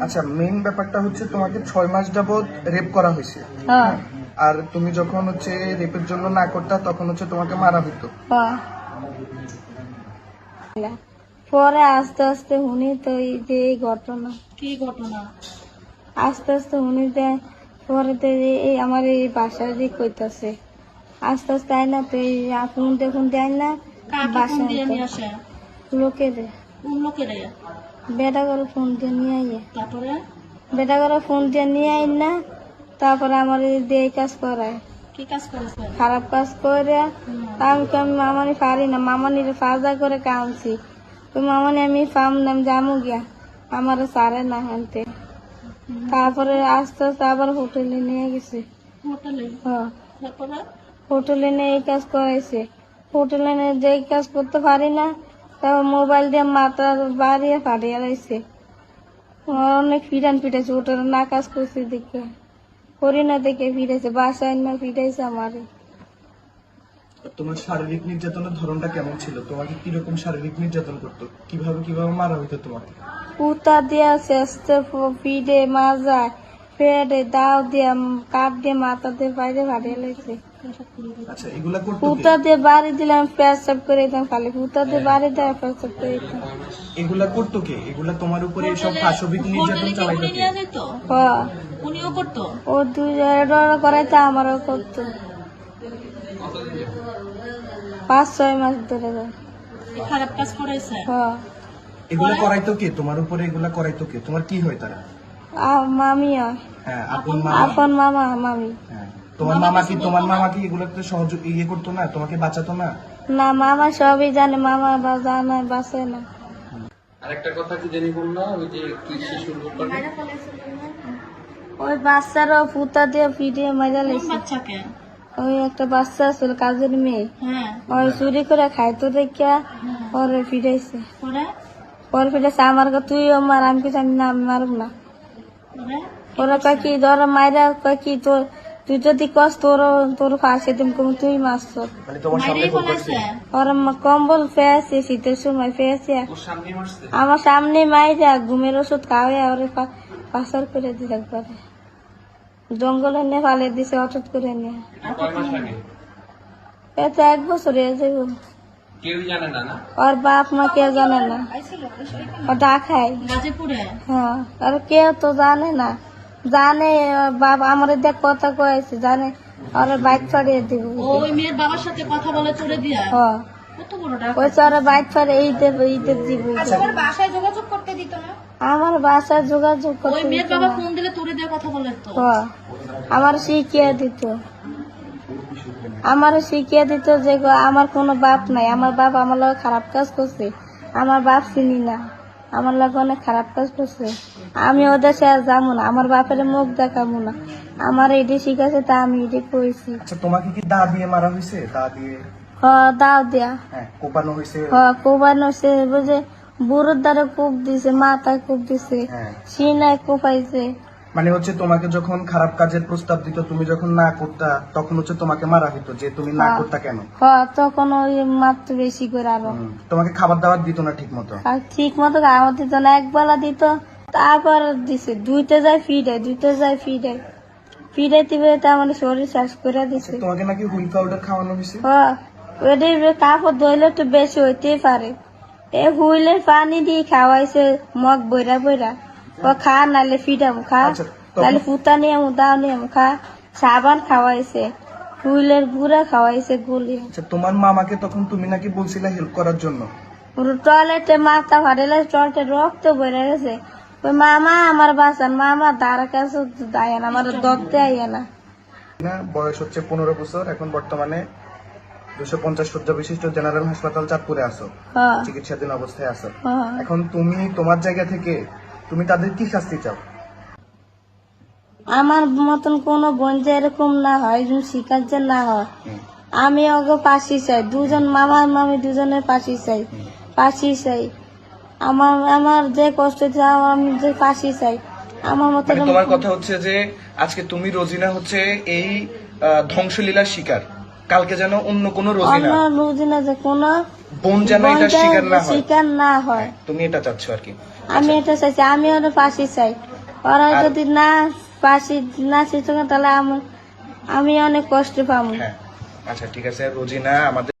আচ্ছা মেইন ব্যাপারটা হচ্ছে তোমাকে ছয় মাস যাবত রেপ করা হয়েছে। হ্যাঁ। আর তুমি যখন হচ্ছে রেপের জন্য না করতা তখন হচ্ছে তোমাকে মারা হইতো। হ্যাঁ পরে আস্তে আস্তে শুনি তো এই যে এই ঘটনা। কি ঘটনা? আস্তে আস্তে শুনি যে পরে তো এই- আমার এই বাসার দিক কইতাছে আস্তে আস্তে আয় না তো এই ফোন দেখুন দেয় না ফোন বাসায় দিয়ে তো নিয়ে বেটা করে ফোন দিয়ে নিয়ে আইয়ে তারপরে? বেটা করে ফোন দিয়ে নিয়ে আই না তারপরে আমার দিয়ে কাজ করায় কি কাজ করেছে খারাপ কাজ করে। আমি আমি মামানি পারি না মামানির ফাজা করে কামছি তো মামানি আমি ফার্ম নাম জামু গিয়া আমার সারে না হানতে। তারপরে আস্তে আস্তে আবার হোটেলে নিয়ে গেছে। হোটেলে? হ্যাঁ। হোটেলে নিয়ে এই কাজ করাইছে। হোটেলে নিয়ে যে কাজ করতে পারি না তারপর মোবাইল দিয়ে মাথা বাড়িয়ে ফাটিয়ে লাইছে অনেক ফিরান ফিটাইছে হোটেলে না কাজ করছে দেখে। করি না দেখে ফিরেছে বাসায় না ফিরাইছে আমারে। তোমার শারীরিক নির্যাতনের ধরনটা কেমন ছিল? তোমাকে কীরকম শারীরিক নির্যাতন করতো? কীভাবে কীভাবে মারা হইতো তোমাকে? পুতা দিয়া পিঠে পেটে দাও দিয়া কাপ দিয়ে মাথা দিয়ে বাইরে ফাটিয়ে লাইছে আচ্ছা এগুলা করতো কে? দিয়ে বাড়ি দিলাম পেঁচাপ করে দিতাম খালি পুতা দিয়ে বাড়ি দেওয়া পেঁচাপ করে দিতাম এগুলা করতো কে? এগুলা তোমার উপরে সব পাশবিক নির্যাতন চালাইতো কে? হ্যাঁ। উনিও করতো? ও দুই ডর করাইতে আমারও করতো। পাঁচ ছয় মাস ধরে। যায়। এই খারাপ কাজ করেছে? হ্যাঁ। এগুলা করাইতো কে? তোমার উপরে এগুলা করাইতো কে? তোমার কি হয় তারা? মামি হয়। হ্যাঁ আপন মামা। আপন মামা মামি। হ্যাঁ। তোমার মামা কি তোমার মামা কি এগুলোতে সহযোগ ইয়ে করতো না? তোমাকে বাঁচাতো না? না মামা সবই জানে মামা বা জানে বাসে না। আরেকটা কথা কি জানি বলল? ওই যে কি শিশুর ব্যাপারে ওই বাচ্চারও পুতা দিয়ে পিটিয়ে মজা লেগেছে। বাচ্চাকে? ওই একটা বাচ্চা ছিল কাজের মেয়ে। হ্যাঁ। ওই চুরি করে খাইতো দেখিয়া পরে ফিরাইছে। পরে? পরে ফিরাইছে আমার তুইও মার আমি কিছু আমি না আমি মারব না। ওরা কয় কি ধর মাইরা কয় কি তোর তুই যদি কস তোর তোর ফাঁসে দিম কম তুই মারছ মানে তোমার সামনে করছে। কম্বল ফেয়েছে শীতের সময় ফেয়েছে। আমার সামনে মাইরা ঘুমের ওষুধ খাওয়াই ওরে পা- পাচার করে দিছে একবারে। জঙ্গলে নিয়ে ফালে দিছে হঠাৎ করে নিয়ে এটা মাস এক বছর হয়ে যাব কেউই জানে না না? ওর বাপ মা কে জানে না। ও ডাকায় গাজীপুরে? হ্যাঁ আর কেউ তো জানে না। জানে বাপ আমার দেখ কথা কয়েছে জানে ওর বাইক ফাড়িয়ে দিব। ওই মেয়ের বাবার সাথে কথা বলে চলে দিয়া? হ্যাঁ ওই বাইক ফাড়ে এই দেব এই দেব দিব বাসায় যোগাযোগ করতে দিত না? আমার বাসায় যোগাযোগ ওই মেয়ের দিত বাবা না। ফোন দিলে তুলে দিয়ে কথা বলে তো? হ্যাঁ, আমার শিখিয়ে দিত। আমার শিখিয়ে দিত যে আমার কোনো বাপ নাই। আমার বাপ আমার খারাপ কাজ করছে। আমার বাপ চিনি না। আমার লাগে অনেক খারাপ কাজ করছে। আমি ওদের সাথে যাব না আমার বাপের মুখ দেখাবো না। আমার এটি শিখাছে তা আমি এটি করেছি আচ্ছা তোমাকে কি দা দিয়ে মারা হয়েছে দা দিয়ে? হ দাও দিয়া। হ্যাঁ কোপানো হয়েছে হ কোবানো সে বুঝে বুড়োর দ্বারা কূপ দিছে মাথায় কূপ দিছে। হ্যাঁ। সিনায় কোপাইছে। মানে হচ্ছে তোমাকে যখন খারাপ কাজের প্রস্তাব দিত তুমি যখন না করতা তখন হচ্ছে তোমাকে মারা হইতো যে তুমি না হ্যাঁ। করতা কেন? তখন ওই মাত্র বেশি করে আরও। তোমাকে খাবার দাবার দিত না ঠিক মতো আর ঠিক মতো আমার দিত না এক বেলা দিত। তারপর দিছে দুইটা যায় ফিরে দুইটা যায় ফিরে ফিরে দিবে তা মানে শরীর শেষ করে দিছে। তোমাকে নাকি হুইল পাউডার খাওয়ানো হয়েছে হ ওদের কাপড় ধরলে একটু বেশি হইতেই পারে। এ হুইলে পানি দিয়ে খাওয়াইছে মগ বইরা বইরা। ও খা নালে ফিডাম খা নালে ফুতা নিয়ে দাও নিয়ে খা সাবান খাওয়াইছে হুইলের গুড়া খাওয়াইছে গুলি তোমার মামাকে তখন তুমি নাকি বলছিলে হেল্প করার জন্য টয়লেটে মাথা ফাটেলে টয়লেটে রক্ত বেড়ে গেছে ওই মামা আমার বাসান মামা দাঁড়া কাছে দায় না আমার দত্তে আইয়া না বয়স হচ্ছে পনেরো বছর এখন বর্তমানে দুশো পঞ্চাশ শয্যা বিশিষ্ট জেনারেল হাসপাতাল চাঁদপুরে আসো হ্যাঁ। চিকিৎসাধীন অবস্থায় আছো। হ্যাঁ। এখন তুমি তোমার জায়গা থেকে তুমি তাদের কি শাস্তি চাও? আমার মতন কোনো বোন যে এরকম না হয় শিকার যে না হয়। আমি ওকে পাশি চাই। দুজন মামা মামি দুজনের পাশি চাই। পাশি চাই। আমার আমার যে কষ্ট আমি যে পাশি চাই। আমার মতন মানে তোমার কথা হচ্ছে যে আজকে তুমি রোজিনা হচ্ছে এই ধ্বংসলীলার শিকার। কালকে যেন অন্য কোনো অন্য রোজিনা যে কোনো বোন যেন এটা শিকার না হয়। শিকার না হয় তুমি এটা চাচ্ছ আর কি। আমি এটা চাইছি আমি ওর ফাঁসি চাই। ওরা যদি না ফাঁসি না শিখে তাহলে আমি আমি অনেক কষ্ট পাবো হ্যাঁ। আচ্ছা ঠিক আছে রোজিনা আমাদের